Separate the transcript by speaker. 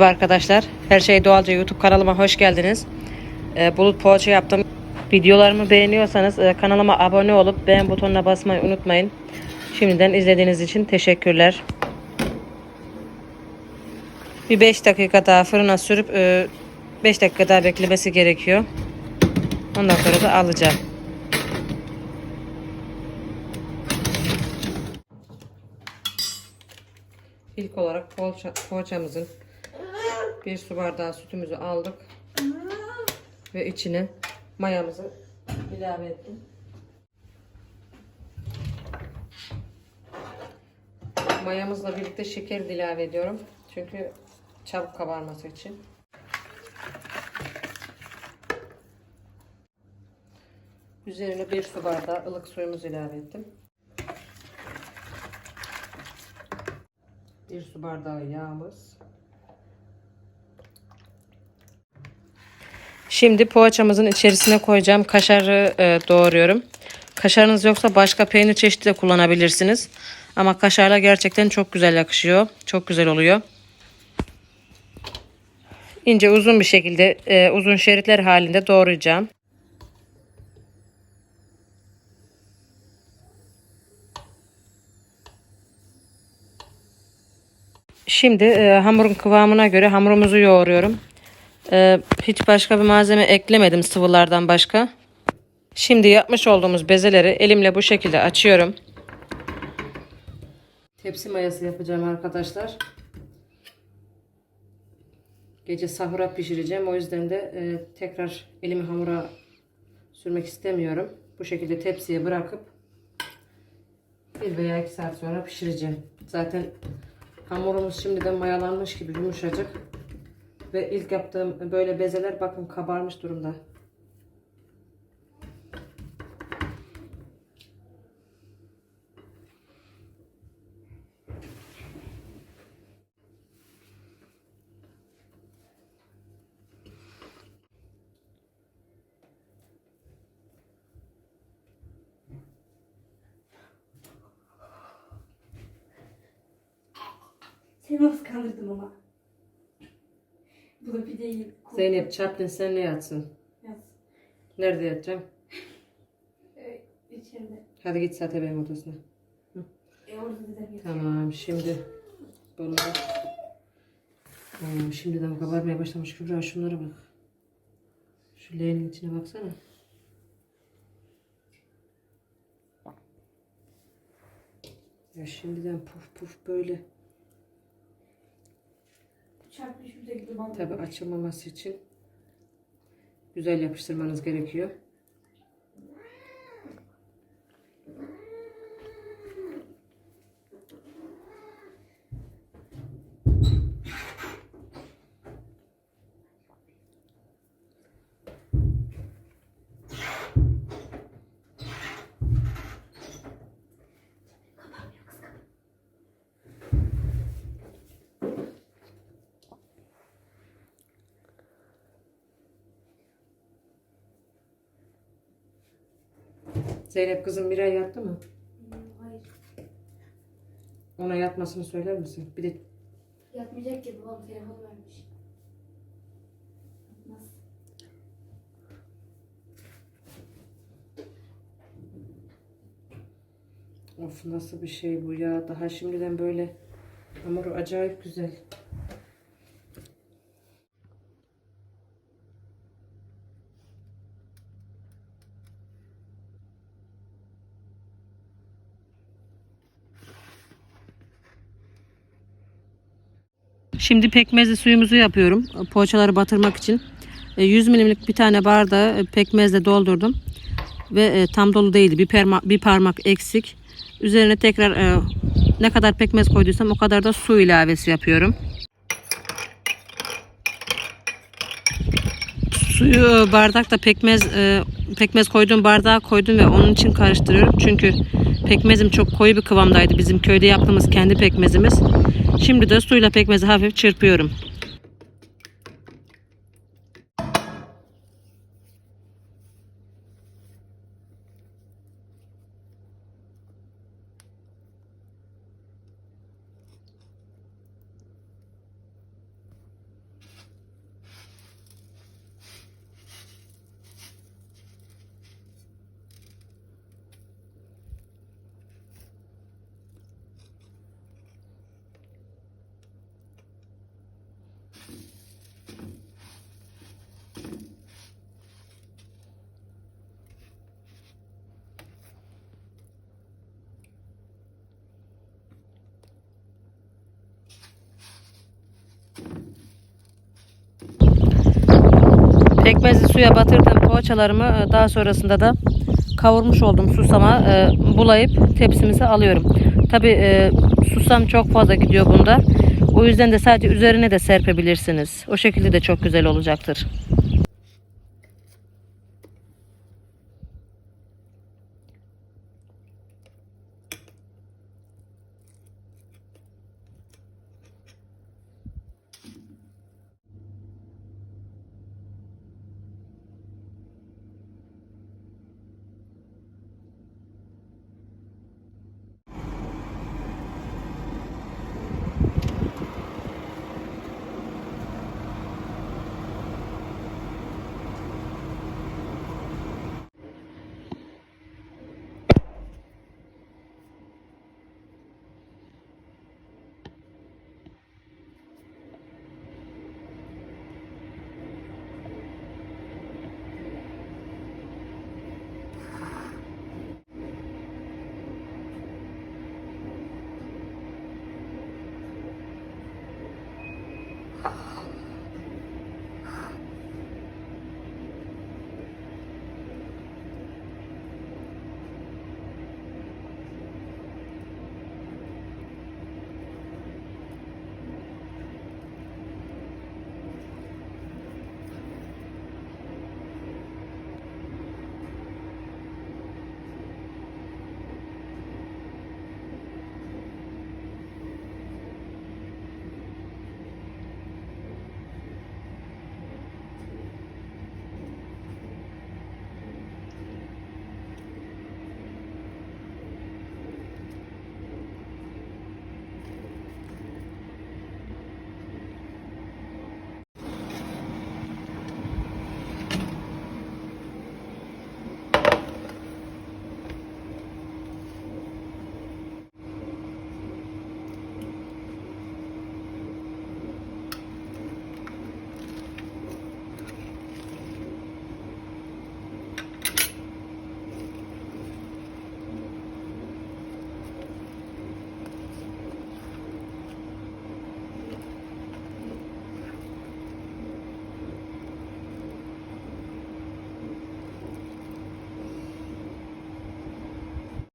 Speaker 1: Merhaba arkadaşlar. Her şey doğalca YouTube kanalıma hoş geldiniz. Ee, bulut poğaça yaptım. Videolarımı beğeniyorsanız e, kanalıma abone olup beğen butonuna basmayı unutmayın. Şimdiden izlediğiniz için teşekkürler. Bir 5 dakika daha fırına sürüp 5 dakika daha beklemesi gerekiyor. Ondan sonra da alacağım. İlk olarak poğaça, poğaçamızın bir su bardağı sütümüzü aldık. Ve içine mayamızı ilave ettim. Mayamızla birlikte şeker de ilave ediyorum. Çünkü çabuk kabarması için. Üzerine bir su bardağı ılık suyumuzu ilave ettim. Bir su bardağı yağımız. Şimdi poğaçamızın içerisine koyacağım kaşarı e, doğruyorum. Kaşarınız yoksa başka peynir çeşidi de kullanabilirsiniz. Ama kaşarla gerçekten çok güzel yakışıyor. Çok güzel oluyor. İnce uzun bir şekilde e, uzun şeritler halinde doğrayacağım. Şimdi e, hamurun kıvamına göre hamurumuzu yoğuruyorum. E, hiç başka bir malzeme eklemedim sıvılardan başka. Şimdi yapmış olduğumuz bezeleri elimle bu şekilde açıyorum. Tepsi mayası yapacağım arkadaşlar. Gece sahura pişireceğim. O yüzden de e, tekrar elimi hamura sürmek istemiyorum. Bu şekilde tepsiye bırakıp bir veya iki saat sonra pişireceğim. Zaten Hamurumuz şimdiden mayalanmış gibi yumuşacık. Ve ilk yaptığım böyle bezeler bakın kabarmış durumda.
Speaker 2: Seni nasıl kandırdım ama. Bir değil.
Speaker 1: Zeynep Chaplin sen ne yatsın?
Speaker 2: Yaz.
Speaker 1: Nerede yatacağım?
Speaker 2: Ee, içeride.
Speaker 1: Hadi git zaten benim odasına.
Speaker 2: E orada da.
Speaker 1: Tamam şimdi bunlar Hmm, şimdiden kabarmaya başlamış Kübra şunlara bak. Şu leğenin içine baksana. Ya şimdiden puf puf böyle.
Speaker 2: Çarpı şurada gibi bana.
Speaker 1: Tabi açılmaması için güzel yapıştırmanız gerekiyor. Zeynep kızım Miray yattı mı?
Speaker 2: Hayır.
Speaker 1: Ona yatmasını söyler misin? Bir de
Speaker 2: Yatmayacak ki babam telefonu vermiş. Nasıl?
Speaker 1: of nasıl bir şey bu ya. Daha şimdiden böyle hamuru acayip güzel. Şimdi pekmezli suyumuzu yapıyorum. Poğaçaları batırmak için. E, 100 milimlik bir tane bardağı e, pekmezle doldurdum. Ve e, tam dolu değildi. Bir parmak, bir parmak eksik. Üzerine tekrar e, ne kadar pekmez koyduysam o kadar da su ilavesi yapıyorum. Suyu bardakta pekmez e, pekmez koyduğum bardağa koydum ve onun için karıştırıyorum. Çünkü pekmezim çok koyu bir kıvamdaydı. Bizim köyde yaptığımız kendi pekmezimiz. Şimdi de suyla pekmezi hafif çırpıyorum. Pekmezli suya batırdığım poğaçalarımı e, daha sonrasında da kavurmuş olduğum susama e, bulayıp tepsimize alıyorum. Tabi e, susam çok fazla gidiyor bunda. O yüzden de sadece üzerine de serpebilirsiniz. O şekilde de çok güzel olacaktır. Thank you.